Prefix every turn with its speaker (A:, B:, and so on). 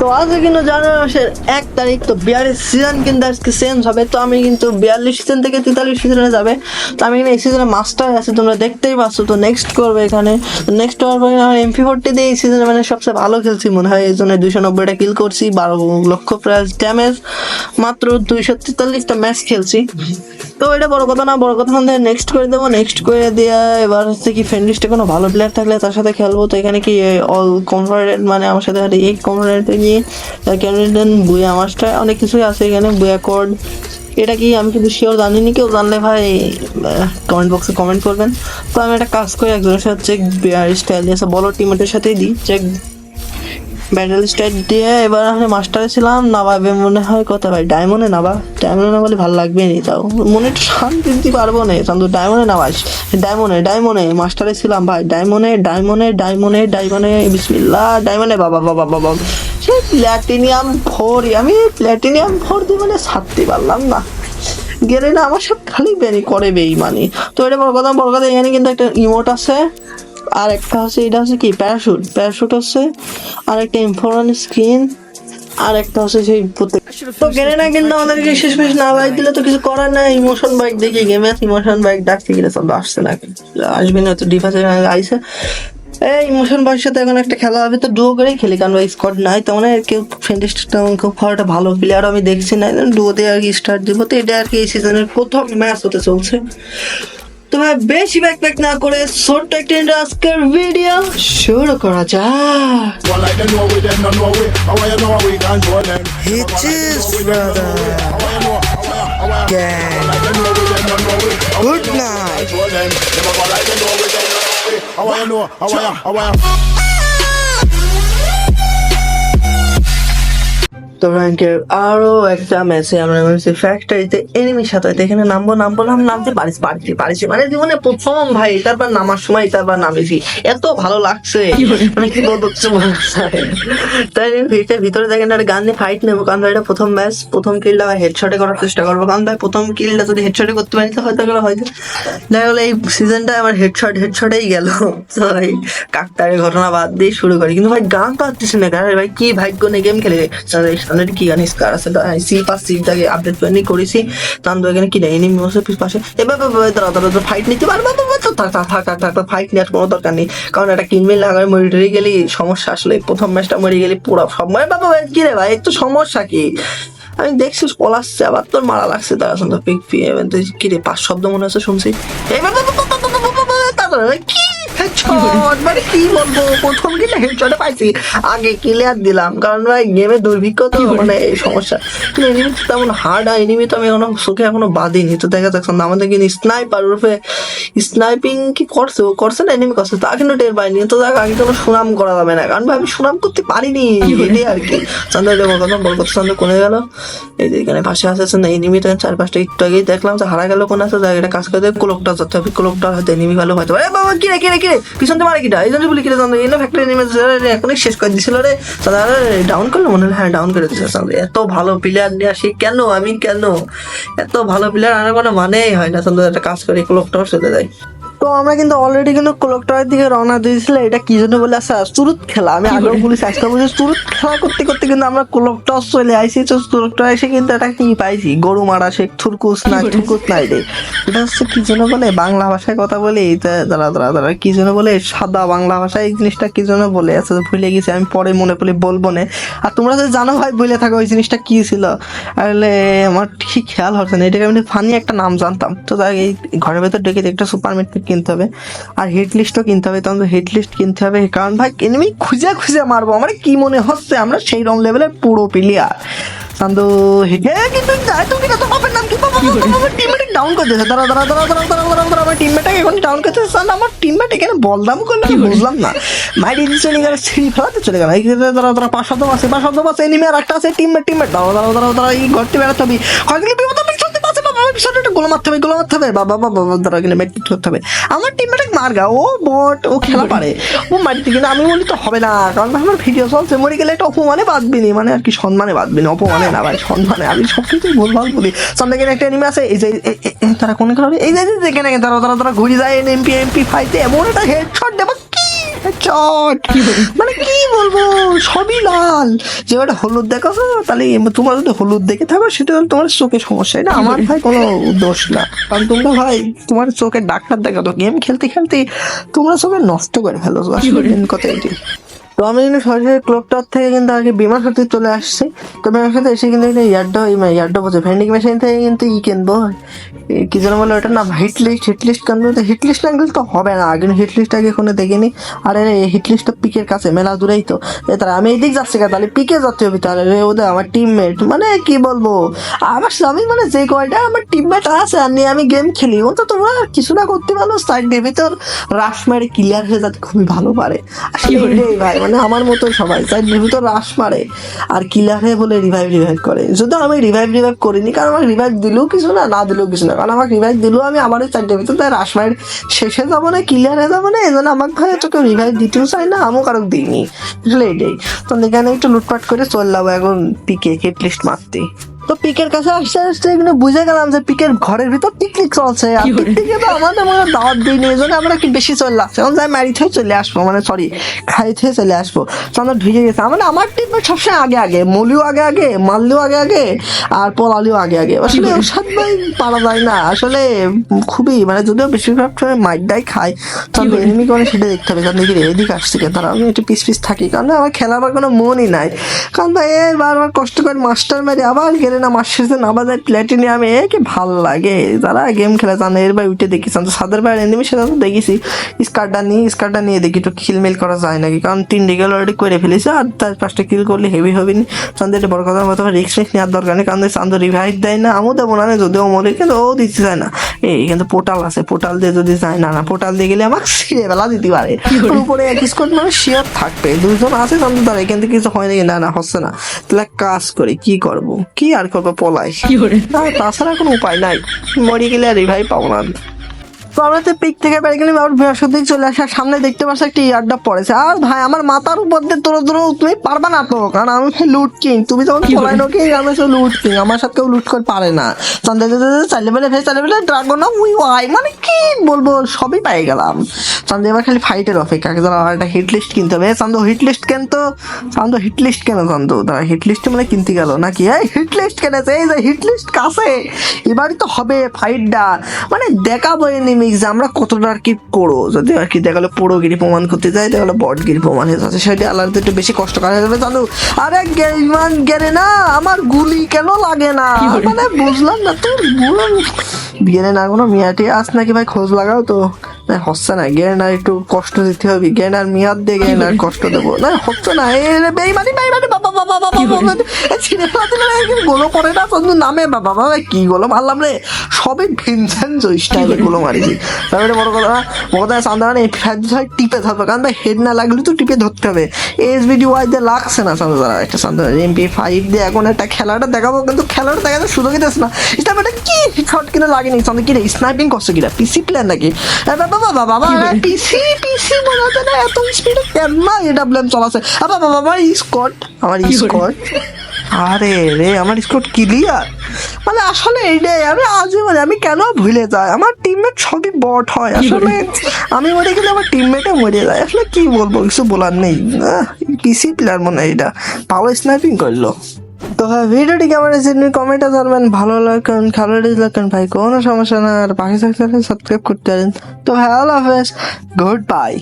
A: তো আজকে কিন্তু জানুয়ারি মাসের এক তারিখ, তো বিয়াল্লিশ সিজন কিন্তু আজকে চেঞ্জ হবে। তো আমি কিন্তু বিয়াল্লিশ সিজন থেকে তেতাল্লিশ সিজনে যাবে। তো আমি এখানে এই সিজনে মাস্টার আছে, তোমরা দেখতেই পাচ্ছ। তো নেক্সট করবে এখানে। নেক্সট হওয়ার পরে আমার এমপি ফোরটি দিয়ে এই সিজনে মানে সবচেয়ে ভালো খেলছি মনে হয়। এই জন্য দুইশো নব্বইটা কিল করছি, বারো লক্ষ প্রায় ড্যামেজ মাত্র দুইশো তেতাল্লিশটা ম্যাচ খেলছি। তো এটা বড় কথা না, বড় কথা না নেক্সট করে দেবো নেক্সট করে দিয়ে, এবার হচ্ছে কি ফ্রেন্ড লিস্টে কোনো ভালো প্লেয়ার থাকলে তার সাথে খেলব। তো এখানে কি অল কনভার্টেড মানে আমার সাথে এই কনভার্টেড নিয়ে ক্যান্ডিডেট বুয়া মাস্টার অনেক কিছুই আছে এখানে, বুয়া কোড এটা কি আমি কিন্তু শিওর জানিনি, কেউ জানলে ভাই কমেন্ট বক্সে কমেন্ট করবেন। তো আমি একটা কাজ করি, একজনের সাথে চেক স্টাইল দিয়ে বড় টিমের সাথেই দিই চেক ব্যাটেল স্টাইল দিয়ে এবার আমি মাস্টারে ছিলাম নাবাবে মনে হয় কথা ভাই? ডায়মন্ডে নাবা। ডায়মন্ডে না বলে ভালো লাগবে নি তাও। মনে একটু শান্তি দিতে পারব না। কিন্তু ডায়মন্ডে নাবাস ডায়মন্ডে ডায়মন্ডে মাস্টারে ছিলাম ভাই। ডায়মন্ডে ডায়মন্ডে ডায়মন্ডে ডায়মন্ডে বিসমিল্লা ডায়মন্ডে বাবা বাবা বাবা। সেই প্ল্যাটিনিয়াম ফোর আমি প্ল্যাটিনিয়াম ফোর দিয়ে মানে ছাড়তে পারলাম না। গেলে না আমার সব খালি বেরি করে বেই মানে। তো এটা বড় কথা বড় কথা এখানে কিন্তু একটা ইমোট আছে। আর একটা হচ্ছে এটা হচ্ছে কি? প্যারাশুট প্যারাশুট হচ্ছে আর একটা ইনফোরান স্ক্রিন আর একটা হচ্ছে সেই প্রত্যেক তো গেলে না কিন্তু আমাদেরকে শেষ মেশ না বাইক দিলে তো কিছু করার নাই। ইমোশন বাইক দেখি গেমে ইমোশন বাইক ডাকতে গেলে সব আসছে না। আসবে না তো ডিফাসের আইসে এই ইমোশন বাইকের সাথে এখন একটা খেলা হবে তো ডুও করেই খেলি কারণ ভাই স্কোয়াড নাই তো মানে কেউ ফ্রেন্ডিস্ট খুব একটা ভালো প্লেয়ার আমি দেখছি না। ডুয়োতে আর কি স্টার্ট দিব। তো এটা আর কি এই সিজনের প্রথম ম্যাচ হতে চলছে। তো বেশি ব্যাক প্যাক না করে ছোট্ট একটা আজকের ভিডিও শুরু করা যাক।
B: Good
C: like
A: তো র্যাঙ্কের আরও একটা ম্যাচে আমরা নামছি ফ্যাক্টরিতে এনিমির সাথে এখানে নামবো নাম বললাম নামতে পারিস পারিছি পারিছি মানে জীবনে প্রথম ভাই, তারপর নামার সময়, তারপর নামেছি। এত ভালো লাগছে। মানে। তাই আমি ভিড়টার ভিতরে দেখেন, একটা গান নিয়ে ফাইট নেব। কারণ এটা প্রথম ম্যাচ প্রথম কিলটা হেডশটে করার চেষ্টা করব। কারণ ভাই, প্রথম কিলটা যদি হেডশটে করতে পারি, তো হয়তো গেলে হয়তো দেখা গেলো এই সিজনটা আমার হেডশট হেডশটেই গেল। তো ভাই, কাকতারের ঘটনা বাদ দিয়ে শুরু করি। কিন্তু ভাই, গান পাচ্ছিস না ভাই, কি ভাগ্য নিয়ে গেম খেলে। সামনে কি গান স্কার আছে সি পাস সিটাকে আপডেট করে করেছি তান তো এখানে কি নেই এনিমি বসে পাশে এবার দাঁড়া দাঁড়া ফাইট নিতে পারব তো থাক থাক থাক ফাইট নেওয়ার কোনো দরকার নেই কারণ একটা কিনমিল লাগায় মরে গেলি সমস্যা আসলে প্রথম ম্যাচটা মরে গেলি পুরো সব মানে বাবা কি রে ভাই একটু সমস্যা কি আমি দেখছি পলাচ্ছে আবার তোর মারা লাগছে তারা আসলে পিক পি কি রে পাঁচ শব্দ মনে হচ্ছে শুনছি কি হেডশট মানে কি বলব? প্রথম কিলে হেডশটে পাইছি। আগে ক্লিয়ার দিলাম কারণ ভাই গেমে দুর্ভিক্ষ তো মানে এই সমস্যা। কিন্তু এনিমি তো তেমন হার্ড আর এনিমি তো আমি এখনও চোখে এখনও বাদিনি তো দেখা যাচ্ছে না আমাদের কিন্তু স্নাইপার রূপে স্নাইপিং কি করছে? করছে না এনিমি করছে? তা কিন্তু টের পাইনি। তো দেখ আগে কোনো সুনাম করা যাবে না। কারণ ভাই আমি সুনাম করতে পারিনি। এটাই আর কি। চান্দা বল কথা বল কথা চান্দা কোনে গেল। এই যে এখানে পাশে আসছে না এনিমি তো চার পাঁচটা একটু আগেই দেখলাম যে হারা গেল কোন আছে জায়গাটা কাজ করে দেয় কোলকটা যাতে হবে কোলকটা হয়তো এনিমি ভালো হয়তো। এ বাবা কিরে কিরে কিরে পিছন তো মারে কিটা? এই বলি কিরে জানো? এনে ফ্যাক্টরি এনিমি এখনই শেষ করে দিছিল রে। চান্দা ডাউন করল? মনে হয় হ্যাঁ ডাউন করে চন্দ্র এত ভালো প্লেয়ার নিয়ে আসি কেন? আমি কেন? এত ভালো প্লেয়ার আনার কোনো মানেই হয় না। চন্দ্র একটা কাজ করে কোলকটা চলে যায় তো আমরা কিন্তু অলরেডি কিন্তু কোলকটার দিকে রওনা দিয়েছিল এটা কি জন্য বলে আসা? চুরুত খেলা। আমি আগেও বলেছি আজকে বলছি চুরুত খেলা করতে করতে কিন্তু আমরা কোলকটস চলে আইছি তো কোলকটা এসে কিন্তু এটা কি পাইছি? গরু মারা সে থুরকুস না থুরকুস নাই রে। এটা হচ্ছে কি জন্য বলে? বাংলা ভাষায় কথা বলে এইটা দাঁড়া দাঁড়া দাঁড়া কি জন্য বলে? সাদা বাংলা ভাষায় এই জিনিসটা কি জন্য বলে? আচ্ছা ভুলে গেছি আমি পরে মনে পড়লে বলব না। আর তোমরা যদি জানো ভাই বলে থাকো ওই জিনিসটা কি ছিল? আসলে আমার ঠিক খেয়াল হচ্ছে না এটাকে আমি ফানি একটা নাম জানতাম। তো তাই এই ঘরের ভেতর ডেকে একটা সুপার মিট কিনতে হবে আর লিস্টও কিনতে হবে তখন লিস্ট কিনতে হবে কারণ ভাই এনিমি খুঁজে খুঁজে মারবো আমার কি মনে হচ্ছে আমরা সেই রকম লেভেলের পুরো প্লেয়ার চান্দু হে কিন্তু তুমি না তো বাপের নাম কি বাবা আমার টিমমেট ডাউন করে দিয়েছে দাঁড়া দাঁড়া দাঁড়া দাঁড়া দাঁড়া দাঁড়া দাঁড়া আমার টিমমেটকে এখন ডাউন করতে চান আমার টিমমেট এখানে বলদাম করল আমি বুঝলাম না মাইরি দিয়ে চলে গেল সিঁড়ি ফেলাতে চলে গেল এই দাঁড়া দাঁড়া পাঁচ শব্দ আছে পাঁচ শব্দ আছে এনিমি আর একটা আছে টিমমেট টিমমেট দাঁড়া দাঁড়া দাঁড়া দাঁড়া এই ঘরটি বেড়াতে হবে হয়তো বিপদ পিছনে একটা গোলা মারতে হবে, গোলা মারতে হবে। বাবা বাবা দাঁড়া কিনে মেট করতে হবে। আমার টিমমেট মার গা ও বট, ও খেলা পারে। ও মারিতে কিন্তু আমি বলি তো হবে না, কারণ আমার ভিডিও চলছে, মরে গেলে এটা অপমানে বাঁধবি নি। মানে আর কি সম্মানে বাঁধবি না, অপমানে না ভাই, সম্মানে। আমি সব কিছুই ভুল ভালো বলি। সামনে এখানে একটা এনিমি আছে, এই যে তারা কোনে খেলা এই যে এই যে, এখানে তারা তারা তারা ঘুরে যায়, এমপি এমপি ফাইতে এমন একটা হেডশট দেবো চট। মানে কি বলব সবই লাল। যে ওটা হলুদ দেখো তাহলে তোমার যদি হলুদ দেখে থাকো সেটা হলো তোমার চোখে সমস্যা। এটা আমার ভাই কোনো দোষ না। কারণ তোমরা ভাই তোমার চোখের ডাক্তার দেখা তো গেম খেলতে খেলতে তোমরা চোখে নষ্ট করে ফেলো। আসলে কথা এটি তো আমি কিন্তু সরাসরি ক্লক টাওয়ার থেকে কিন্তু আগে বিমার সাথে চলে আসছি। তো বিমার সাথে এসে কিন্তু একটা ইয়ারডো ইয়ারডো বলছে ভেন্ডিং মেশিন থেকে কিন্তু ই কিনবো। কি যেন বলে ওটা না হিট লিস্ট হিট লিস্ট কিনবো। তো হিট লিস্ট না তো হবে না আগে হিট লিস্ট আগে কোনো দেখিনি। আর এই হিট লিস্টটা পিকের কাছে মেলা দূরেই তো। তারা আমি এদিক যাচ্ছি কেন তাহলে পিকে যেতে হবে তাহলে রে ওদের আমার টিমমেট মানে কি বলব? আমার আমি মানে যে কয়টা আমার টিমমেট আছে আর নিয়ে আমি গেম খেলি। ও তো তোমরা কিছু না করতে পারো সাইড দিয়ে তোর রাশ মেরে ক্লিয়ার হয়ে যাতে খুবই ভালো পারে। আসলে ভাই মানে আমার মতো সবাই। তাই তো রাশ মারে। আর কিলারে বলে রিভাইভ রিভাইভ করে। যদি আমি রিভাইভ রিভাইভ করিনি, কারণ আমার রিভাইভ দিলেও কিছু না না দিলেও কিছু না। কারণ আমাকে রিভাইভ দিলেও আমি আবার ওই চারটে ভিতর তাই রাশ মারের শেষে যাব না কিলারে যাব না, এই জন্য আমাকে ভাই তোকে রিভাইভ দিতেও চাই না, আমিও কারও দিইনি। আসলে এটাই তো এখানে একটু লুটপাট করে চললাম এখন পিকে হিট লিস্ট মারতে। তো পিকের কাছে আসতে আসতে এখানে বুঝে গেলাম যে পিকের ঘরের ভিতর পিকনিক চলছে। আর পিকনিকে তো আমাদের মনে দাওয়াত দিইনি এই জন্য আমরা কি বেশি চলে আসছে এখন যাই হয়ে চলে আসব মানে সরি খাইত হয়ে চলে আসব। তো আমরা ঢুকে গেছে। মানে আমার টিম সবসময় আগে আগে মলিও আগে আগে মাল্লিও আগে আগে আর পলালিও আগে আগে। আসলে ওর সাথে পারা যায় না। আসলে খুবই মানে যদিও বেশিরভাগ সময় মাইকটাই খায় তবে এনিমি করে সেটা দেখতে হবে। কারণ দেখি এদিকে আসছে কেন? তারা আমি একটু পিস পিস থাকি। কারণ আমার খেলাবার কোনো মনই নাই। কারণ এই বারবার কষ্ট করে মাস্টার মেরে আবার গেলে না মাস শেষে না বাজার প্ল্যাটিনিয়ামে এ কি ভালো লাগে। যারা গেম খেলে জানে এর ভাই উঠে দেখেছি তো সাদের ভাইয়ের এনিমি সেটা তো দেখেছি। স্কারটা নিয়ে স্কারটা নিয়ে দেখি একটু খিলমিল করা যায় নাকি? কারণ তিন ডিগেল অলরেডি করে ফেলেছে আর তার পাঁচটা কিল করলে হেভি হবে নি। চান্দ এটা বড় কথা মতো রিক্স মিক্স নেওয়ার দরকার নেই কারণ চান্দ রিভাইভ দেয় না আমিও দেবো না যদিও মরে কিন্তু ও দিতে চায় না। এই কিন্তু পোর্টাল আছে পোর্টাল দিয়ে যদি যায় না না পোর্টাল দিয়ে গেলে আমাকে ছিঁড়ে বেলা দিতে পারে। উপরে এক স্কোয়াড মানে শিওর থাকবে দুজন আছে চান্দ তার এখান থেকে কিছু হয় নাকি? না না হচ্ছে না। তাহলে কাজ করি কি করব? কি আর করব পলাই তাছাড়া কোনো উপায় নাই। মরে গেলে আর রিভাইভ পাবো না। তো পিক থেকে বেরিয়ে গেলাম আবার বৃহস্পতি চলে আসার সামনে দেখতে পাচ্ছি একটা পড়েছে। আর ভাই আমার মাথার উপর দিয়ে তোর তোর তুমি পারবা না তো কারণ আমি লুট কিং তুমি যখন পড়াই নো কিং আমি হচ্ছে লুট কিং আমার সাথে কেউ লুট করে পারে না। চান্দে চাইলে বেলে ফেলে বেলে ড্রাগন উই ওয়াই মানে কি বলব সবই পাই গেলাম। চান্দে এবার খালি ফাইটের অপেক্ষা। যারা একটা হিট লিস্ট কিনতে হবে। চান্দো হিট লিস্ট কেন তো? চান্দো হিট লিস্ট কেন চান্দো? তারা হিট লিস্ট মানে কিনতে গেল নাকি এই? হিট লিস্ট কেনেছে এই যে হিট লিস্ট কাছে। এবারই তো হবে ফাইটটা মানে দেখাবো এনিমিক্স আমরা কতটা আর কি করো যদি আর কি দেখাল পুরোগিরি প্রমাণ করতে যাই দেখাল বটগিরি প্রমাণ হয়ে যাচ্ছে। সেটা আলাদা একটু বেশি কষ্টকর হয়ে যাবে জানো। আরে গেমান গেরে না আমার গুলি কেন লাগে না? মানে বুঝলাম না তোর বিয়ে না কোনো মিয়াটি আস নাকি ভাই খোঁজ লাগাও তো। না হচ্ছে না গেনার একটু কষ্ট দিতে হবে। গেনার মিয়াদ দিয়ে গেনার কষ্ট দেবো। না হচ্ছে না এ বেইমানি বেইমানি বাবা বাবা বাবা বাবা ছিঁড়ে ফেলাতে না গোলো পড়ে না কিন্তু নামে বাবা বাবা কি গোলো মারলাম রে? সবই ভিনসেন্ট স্টাইলে গোলো মারিছি। তারপরে বড় কথা বড় কথা এই ফ্যাজ টিপে ধরবে কারণ ভাই হেড না লাগলে তো টিপে ধরতে হবে। এস ভিডিও ওয়াই দিয়ে লাগছে না সান্দান একটা সান্দান এমপি ফাইভ দিয়ে এখন একটা খেলাটা দেখাবো কিন্তু খেলাটা দেখাতে সুযোগই দিস না। এটা বেটা কি শট কিনে লাগেনি সান্দান কি স্নাইপিং করছে কিনা? পিসি প্ল্যান নাকি? বাবা বাবা বাবা পিসি পিসি বানাতে না এত স্পিডে কেন না এটা প্ল্যান চলাছে? বাবা বাবা আমার স্কট আমার স্কট আরে রে আমার স্কোর ক্লিয়ার মানে আসলে এইটাই আমি আজই মানে আমি কেন ভুলে যাই? আমার টিমমেট সবই বট হয়। আসলে আমি মরে গেলে আমার টিমমেটও মরে যায়। আসলে কি বলব কিছু বলার নেই। পিসি প্লেয়ার মনে হয় এটা। ভালো স্নাইপিং করল। তো হ্যাঁ ভিডিওটি কেমন হয়েছে কমেন্টে জানবেন। ভালো লাগেন খারাপ লাগেন ভাই কোনো সমস্যা না। আর পাখি সাবস্ক্রাইব করতে পারেন। তো হ্যাঁ আল্লাহ হাফেজ। Good bye